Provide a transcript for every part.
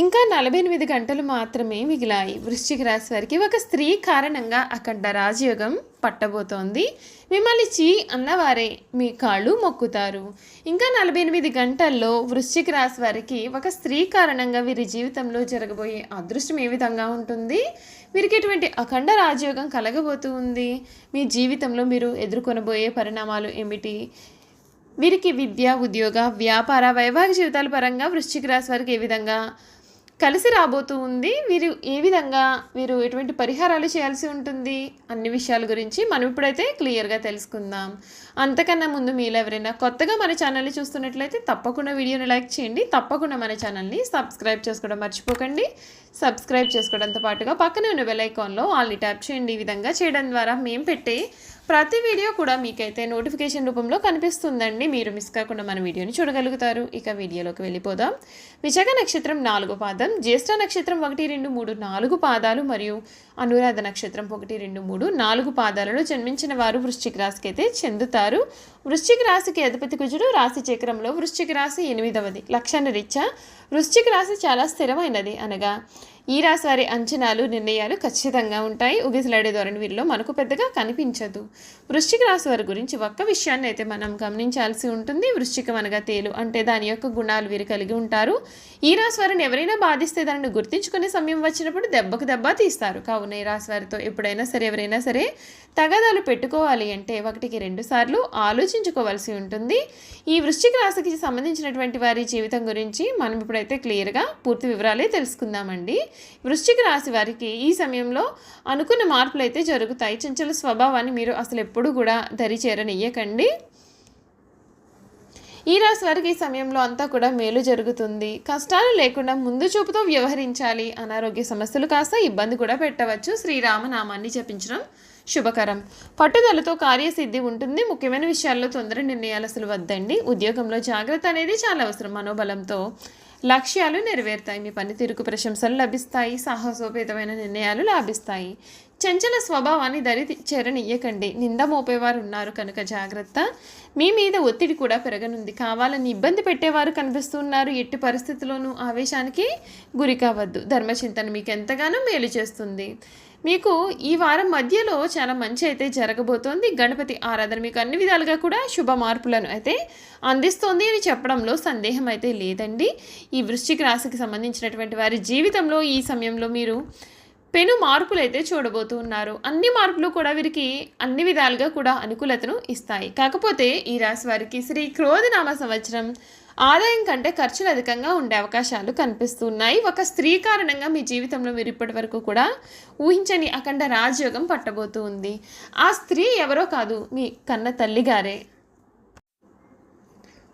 ఇంకా నలభై ఎనిమిది గంటలు మాత్రమే మిగిలాయి. వృశ్చిక రాశి వారికి ఒక స్త్రీ కారణంగా అఖండ రాజయోగం పట్టబోతోంది. మిమ్మల్ని చీ అన్నవారే మీ కాళ్ళు మొక్కుతారు. ఇంకా నలభై ఎనిమిది గంటల్లో వృశ్చిక రాశి వారికి ఒక స్త్రీ కారణంగా వీరి జీవితంలో జరగబోయే అదృష్టం ఏ విధంగా ఉంటుంది? వీరికి ఎటువంటి అఖండ రాజయోగం కలగబోతూ ఉంది? మీ జీవితంలో మీరు ఎదుర్కొనబోయే పరిణామాలు ఏమిటి? వీరికి విద్య ఉద్యోగ వ్యాపార వైవాహిక జీవితాల పరంగా వృశ్చిక రాశి వారికి ఏ విధంగా కలిసి రాబోతూ ఉంది. వీరు ఏ విధంగా వీరు ఎటువంటి పరిహారాలు చేయాల్సి ఉంటుంది? అన్ని విషయాల గురించి మనం ఇప్పుడైతే క్లియర్గా తెలుసుకుందాం. అంతకన్నా ముందు మీరు ఎవరైనా కొత్తగా మన ఛానల్ని చూస్తున్నట్లయితే తప్పకుండా వీడియోని లైక్ చేయండి. తప్పకుండా మన ఛానల్ని సబ్స్క్రైబ్ చేసుకోవడం మర్చిపోకండి. సబ్స్క్రైబ్ చేసుకోవడంతో పాటుగా పక్కనే ఉన్న బెల్ ఐకాన్లో ఆల్ని ట్యాప్ చేయండి. ఈ విధంగా చేయడం ద్వారా మేము పెట్టే ప్రతి వీడియో కూడా మీకైతే నోటిఫికేషన్ రూపంలో కనిపిస్తుందండి. మీరు మిస్ కాకుండా మన వీడియోని చూడగలుగుతారు. ఇక వీడియోలోకి వెళ్ళిపోదాం. విశాఖ నక్షత్రం నాలుగు పాదం జ్యేష్ఠ నక్షత్రం ఒకటి రెండు మూడు నాలుగు పాదాలు మరియు అనురాధ నక్షత్రం ఒకటి రెండు మూడు నాలుగు పాదాలలో జన్మించిన వారు వృశ్చిక రాశికి అయితే చెందుతారు. వృశ్చిక రాశికి అధిపతి కుజుడు రాశి చక్రంలో వృశ్చిక రాశి ఎనిమిదవది. లక్షణ రీత్యా వృశ్చిక రాశి చాలా స్థిరమైనది అనగా ఈ రాశి వారి అంచనాలు నిర్ణయాలు ఖచ్చితంగా ఉంటాయి. ఉగిసలాడే ధోరణి వీరిలో మనకు పెద్దగా కనిపించదు. వృశ్చిక రాశి వారి గురించి ఒక్క విషయాన్ని అయితే మనం గమనించాల్సి ఉంటుంది. వృశ్చికం అనగా తేలు అంటే దాని యొక్క గుణాలు వీరు కలిగి ఉంటారు. ఈ రాశి వారిని ఎవరైనా బాధిస్తే దానిని గుర్తించుకునే సమయం వచ్చినప్పుడు దెబ్బకు దెబ్బ తీస్తారు. కావున ఈ రాశి వారితో ఎప్పుడైనా సరే ఎవరైనా సరే తగాదాలు పెట్టుకోవాలి అంటే ఒకటికి రెండు సార్లు ఆలోచించుకోవాల్సి ఉంటుంది. ఈ వృశ్చిక రాశికి సంబంధించినటువంటి వారి జీవితం గురించి మనం ఇప్పుడైతే క్లియర్గా పూర్తి వివరాలే తెలుసుకుందామండి. వృశ్చిక రాశి వారికి ఈ సమయంలో అనుకున్న మార్పులు అయితే జరుగుతాయి. చంచల స్వభావాన్ని మీరు అసలు ఎప్పుడు కూడా దరి చేరనియ్యకండి ఈ రాశి వారికి ఈ సమయంలో అంతా కూడా మేలు జరుగుతుంది. కష్టాలు లేకుండా ముందు చూపుతో వ్యవహరించాలి. అనారోగ్య సమస్యలు కాస్త ఇబ్బంది కూడా పెట్టవచ్చు. శ్రీరామనామాన్ని జపించడం శుభకరం. పట్టుదలతో కార్యసిద్ధి ఉంటుంది. ముఖ్యమైన విషయాల్లో తొందర నిర్ణయాలు అసలు వద్దండి. ఉద్యోగంలో జాగ్రత్త అనేది చాలా అవసరం మనోబలంతో. లక్ష్యాలు నెరవేరుతాయి. మీ పనితీరుకు ప్రశంసలు లభిస్తాయి. సాహసోపేతమైన నిర్ణయాలు లాభిస్తాయి. చంచల స్వభావాన్ని దరి చేరనియ్యకండి. నింద మోపేవారు ఉన్నారు కనుక జాగ్రత్త. మీ మీద ఒత్తిడి కూడా పెరగనుంది. కావాలని ఇబ్బంది పెట్టేవారు కనిపిస్తున్నారు. ఎట్టి పరిస్థితుల్లోనూ ఆవేశానికి గురి కావద్దు. ధర్మచింతన మీకు ఎంతగానో మేలు చేస్తుంది. మీకు ఈ వారం మధ్యలో చాలా మంచి అయితే జరగబోతోంది. గణపతి ఆరాధన మీకు అన్ని విధాలుగా కూడా శుభ మార్పులను అయితే అందిస్తోంది అని చెప్పడంలో సందేహం అయితే లేదండి. ఈ వృశ్చిక రాశికి సంబంధించినటువంటి వారి జీవితంలో ఈ సమయంలో మీరు పెను మార్పులు అయితే చూడబోతున్నారు అన్ని మార్పులు కూడా వీరికి అన్ని విధాలుగా కూడా అనుకూలతను ఇస్తాయి. కాకపోతే ఈ రాశి వారికి శ్రీ క్రోధనామ సంవత్సరం ఆదాయం కంటే ఖర్చులు అధికంగా ఉండే అవకాశాలు కనిపిస్తున్నాయి. ఒక స్త్రీ కారణంగా మీ జీవితంలో మీరు ఇప్పటి వరకు కూడా ఊహించని అఖండ రాజయోగం పట్టబోతూ ఉంది ఆ స్త్రీ ఎవరో కాదు మీ కన్న తల్లిగారే.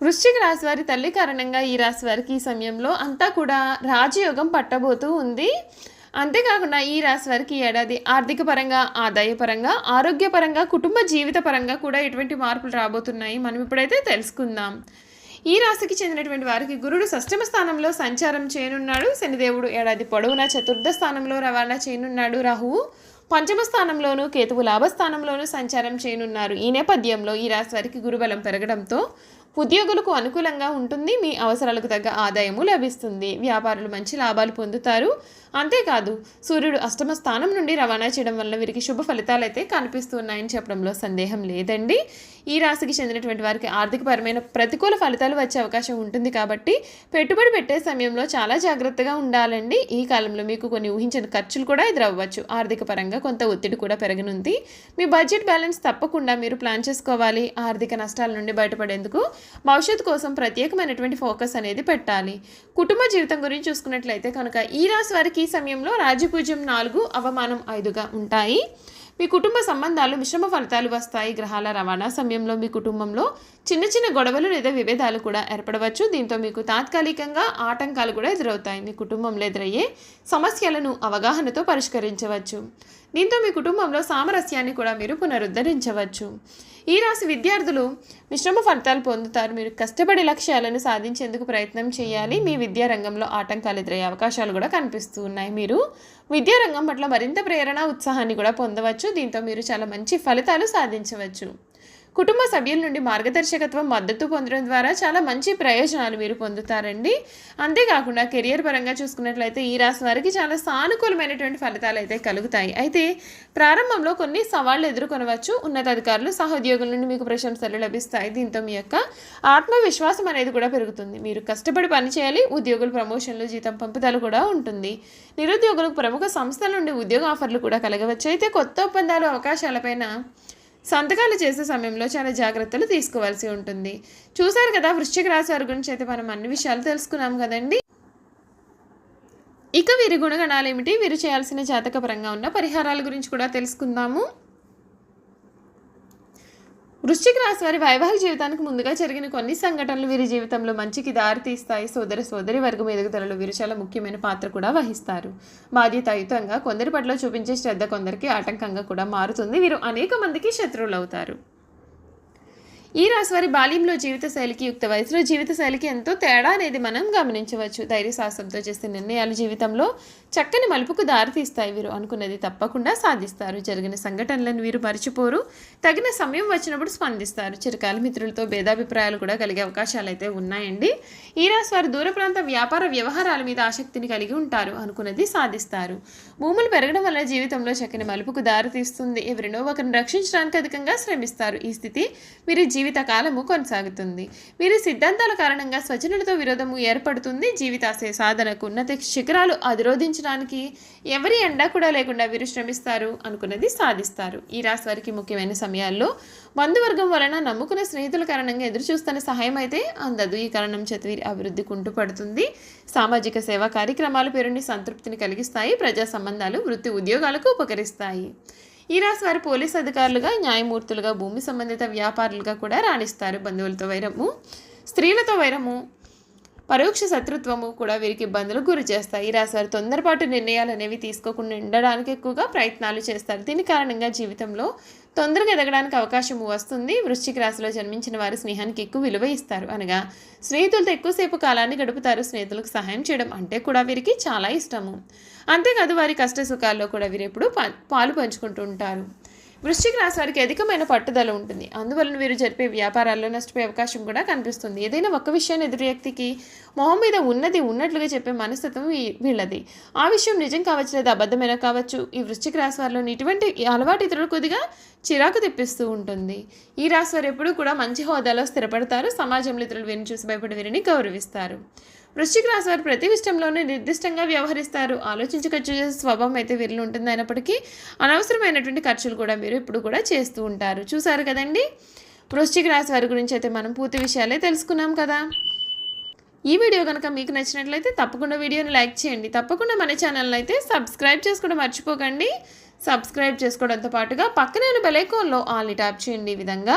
వృశ్చిక రాశి వారి తల్లి కారణంగా ఈ రాశి వారికి ఈ సమయంలో అంతా కూడా రాజయోగం పట్టబోతూ ఉంది. అంతేకాకుండా ఈ రాశి వారికి ఈ ఏడాది ఆర్థిక పరంగా ఆదాయపరంగా ఆరోగ్యపరంగా కుటుంబ జీవిత పరంగా కూడా ఎటువంటి మార్పులు రాబోతున్నాయి మనం ఇప్పుడైతే తెలుసుకుందాం. ఈ రాశికి చెందినటువంటి వారికి గురుడు షష్టమ స్థానంలో సంచారం చేయనున్నాడు. శనిదేవుడు ఏడాది పొడవునా చతుర్థ స్థానంలో రవాణా చేయనున్నాడు. రాహువు పంచమ స్థానంలోనూ కేతువు లాభస్థానంలోనూ సంచారం చేయనున్నారు. ఈ నేపథ్యంలో ఈ రాశి వారికి గురుబలం పెరగడంతో ఉద్యోగులకు అనుకూలంగా ఉంటుంది. మీ అవసరాలకు తగ్గ ఆదాయము లభిస్తుంది. వ్యాపారులు మంచి లాభాలు పొందుతారు. అంతేకాదు సూర్యుడు అష్టమ స్థానం నుండి రవాణా చేయడం వల్ల వీరికి శుభ ఫలితాలు అయితే కనిపిస్తున్నాయని చెప్పడంలో సందేహం లేదండి. ఈ రాశికి చెందినటువంటి వారికి ఆర్థికపరమైన ప్రతికూల ఫలితాలు వచ్చే అవకాశం ఉంటుంది కాబట్టి పెట్టుబడి పెట్టే సమయంలో చాలా జాగ్రత్తగా ఉండాలండి. ఈ కాలంలో మీకు కొన్ని ఊహించిన ఖర్చులు కూడా ఎదురవ్వచ్చు. ఆర్థిక పరంగా కొంత ఒత్తిడి కూడా పెరగనుంది. మీ బడ్జెట్ బ్యాలెన్స్ తప్పకుండా మీరు ప్లాన్ చేసుకోవాలి. ఆర్థిక నష్టాల నుండి బయటపడేందుకు భవిష్యత్తు కోసం ప్రత్యేకమైనటువంటి ఫోకస్ అనేది పెట్టాలి. కుటుంబ జీవితం గురించి చూసుకున్నట్లయితే కనుక ఈ రాశి వారికి ఈ సమయంలో రాజపూజ్యం నాలుగు అవమానం ఐదుగా ఉంటాయి. మీ కుటుంబ సంబంధాలు మిశ్రమ ఫలితాలు వస్తాయి. గ్రహాల రవాణా సమయంలో మీ కుటుంబంలో చిన్న చిన్న గొడవలు లేదా విభేదాలు కూడా ఏర్పడవచ్చు. దీంతో మీకు తాత్కాలికంగా ఆటంకాలు కూడా ఎదురవుతాయి. మీ కుటుంబంలో ఎదురయ్యే సమస్యలను అవగాహనతో పరిష్కరించవచ్చు. దీంతో మీ కుటుంబంలో సామరస్యాన్ని కూడా మీరు పునరుద్ధరించవచ్చు. ఈ రాశి విద్యార్థులు మిశ్రమ ఫలితాలు పొందుతారు. మీరు కష్టపడి లక్ష్యాలను సాధించేందుకు ప్రయత్నం చేయాలి. మీ విద్యారంగంలో ఆటంకాలు ఎదురయ్యే అవకాశాలు కూడా కనిపిస్తూ ఉన్నాయి. మీరు విద్యారంగం పట్ల మరింత ప్రేరణ ఉత్సాహాన్ని కూడా పొందవచ్చు. దీంతో మీరు చాలా మంచి ఫలితాలు సాధించవచ్చు. కుటుంబ సభ్యుల నుండి మార్గదర్శకత్వం మద్దతు పొందడం ద్వారా చాలా మంచి ప్రయోజనాలు మీరు పొందుతారండి. అంతేకాకుండా కెరియర్ పరంగా చూసుకున్నట్లయితే ఈ రాశి వారికి చాలా సానుకూలమైనటువంటి ఫలితాలు అయితే కలుగుతాయి. అయితే ప్రారంభంలో కొన్ని సవాళ్ళు ఎదుర్కొనవచ్చు. ఉన్నతాధికారులు సహోద్యోగుల నుండి మీకు ప్రశంసలు లభిస్తాయి. దీంతో మీ యొక్క ఆత్మవిశ్వాసం అనేది కూడా పెరుగుతుంది. మీరు కష్టపడి పనిచేయాలి ఉద్యోగులు ప్రమోషన్లు జీతం పంపుదల కూడా ఉంటుంది. నిరుద్యోగులకు ప్రముఖ సంస్థల నుండి ఉద్యోగ ఆఫర్లు కూడా కలగవచ్చు. అయితే కొత్త ఒప్పందాలు అవకాశాలపైన సంతకాలు చేసే సమయంలో చాలా జాగ్రత్తలు తీసుకోవాల్సి ఉంటుంది. చూశారు కదా వృశ్చిక రాశి వారి గురించి అయితే మనం అన్ని విషయాలు తెలుసుకున్నాం కదండి. ఇక వీరి గుణగణాలు ఏమిటి? వీరు చేయాల్సిన జాతకపరంగా ఉన్న పరిహారాల గురించి కూడా తెలుసుకుందాము. వృశ్చిక రాశి వారి వైవాహిక జీవితానికి ముందుగా జరిగిన కొన్ని సంఘటనలు వీరి జీవితంలో మంచికి దారి తీస్తాయి సోదర సోదరి వర్గం ఎదుగుదలలో వీరు చాలా ముఖ్యమైన పాత్ర కూడా వహిస్తారు. బాధ్యతాయుతంగా కొందరి పట్ల చూపించే శ్రద్ధ కొందరికి ఆటంకంగా కూడా మారుతుంది. వీరు అనేక మందికి శత్రువులు అవుతారు ఈ రాశి వారి బాల్యంలో జీవిత శైలికి యుక్త వయసులో జీవిత శైలికి ఎంతో తేడా అనేది మనం గమనించవచ్చు. ధైర్య సాహసంతో చేసే నిర్ణయాలు జీవితంలో చక్కని మలుపుకు దారితీస్తాయి. వీరు అనుకున్నది తప్పకుండా సాధిస్తారు. జరిగిన సంఘటనలను వీరు మరిచిపోరు. తగిన సమయం వచ్చినప్పుడు స్పందిస్తారు. చిరకాల మిత్రులతో భేదాభిప్రాయాలు కూడా కలిగే అవకాశాలు అయితే ఉన్నాయండి. ఈ రాశి వారు దూర ప్రాంత వ్యాపార వ్యవహారాల మీద ఆసక్తిని కలిగి ఉంటారు. అనుకున్నది సాధిస్తారు. భూములు పెరగడం వల్ల జీవితంలో చక్కని మలుపుకు దారితీస్తుంది. ఎవరినో ఒకరిని రక్షించడానికి అధికంగా శ్రమిస్తారు. ఈ స్థితి వీరి జీవిత కాలము కొనసాగుతుంది. వీరి సిద్ధాంతాల కారణంగా స్వజనులతో విరోధము ఏర్పడుతుంది. జీవితాశయ సాధనకు ఉన్నత శిఖరాలు అధిరోధించడానికి ఎవరి ఎండా కూడా లేకుండా వీరు శ్రమిస్తారు అనుకున్నది సాధిస్తారు. ఈ రాశి వారికి ముఖ్యమైన సమయాల్లో బంధువర్గం వలన నమ్ముకున్న స్నేహితుల కారణంగా ఎదురు చూస్తున్న సహాయం అయితే అందదు. ఈ కారణం చేత వీరి అభివృద్ధి కుంటుపడుతుంది. సామాజిక సేవా కార్యక్రమాలు పేరుని సంతృప్తిని కలిగిస్తాయి. ప్రజా సంబంధాలు వృత్తి ఉద్యోగాలకు ఉపకరిస్తాయి. ఈ రాశి వారు పోలీస్ అధికారులుగా న్యాయమూర్తులుగా భూమి సంబంధిత వ్యాపారులుగా కూడా రాణిస్తారు. బంధువులతో వైరము స్త్రీలతో వైరము పరోక్ష శత్రుత్వము కూడా వీరికి ఇబ్బందులకు గురి చేస్తాయి. ఈ వారు తొందరపాటు నిర్ణయాలు అనేవి తీసుకోకుండా ఉండడానికి ఎక్కువగా ప్రయత్నాలు చేస్తారు. దీని కారణంగా జీవితంలో తొందరగా ఎదగడానికి అవకాశం వస్తుంది. వృశ్చిక రాశిలో జన్మించిన వారు స్నేహానికి ఎక్కువ విలువ ఇస్తారు. అనగా స్నేహితులతో ఎక్కువసేపు కాలాన్ని గడుపుతారు. స్నేహితులకు సహాయం చేయడం అంటే కూడా వీరికి చాలా ఇష్టము. అంతేకాదు వారి కష్ట సుఖాల్లో కూడా వీరు ఎప్పుడు పాలు పంచుకుంటూ ఉంటారు. వృశ్చిక రాశి వారికి అధికమైన పట్టుదల ఉంటుంది. అందువలన వీరు జరిపే వ్యాపారాల్లో నష్టపోయే అవకాశం కూడా కనిపిస్తుంది. ఏదైనా ఒక్క విషయాన్ని ఎదురు వ్యక్తికి మొహం మీద ఉన్నది ఉన్నట్లుగా చెప్పే మనస్తత్వం వీళ్ళది. ఆ విషయం నిజం కావచ్చు లేదా అబద్ధమైన కావచ్చు ఈ వృశ్చిక రాశి వారిలో ఇటువంటి అలవాటు ఇతరులు కొద్దిగా చిరాకు తెప్పిస్తూ ఉంటుంది. ఈ రాశి వారు ఎప్పుడూ కూడా మంచి హోదాలో స్థిరపడతారు. సమాజంలో ఇతరులు వీరిని చూసి భయపడి వీరిని గౌరవిస్తారు. వృశ్చిక రాశి వారు ప్రతి విషయంలోనే నిర్దిష్టంగా వ్యవహరిస్తారు. ఆలోచించి ఖర్చు చేసే స్వభావం అయితే వీరిలో ఉంటుంది. అయినప్పటికీ అనవసరమైనటువంటి ఖర్చులు కూడా మీరు ఇప్పుడు కూడా చేస్తూ ఉంటారు. చూసారు కదండి? వృశ్చిక రాశి వారి గురించి అయితే మనం పూర్తి విషయాలే తెలుసుకున్నాం కదా. ఈ వీడియో కనుక మీకు నచ్చినట్లయితే తప్పకుండా వీడియోని లైక్ చేయండి. తప్పకుండా మన ఛానల్ని అయితే సబ్స్క్రైబ్ చేసుకోవడం మర్చిపోకండి. సబ్స్క్రైబ్ చేసుకోవడంతో పాటుగా పక్కనే బెలైకోన్లో ఆల్ని ట్యాప్ చేయండి. ఈ విధంగా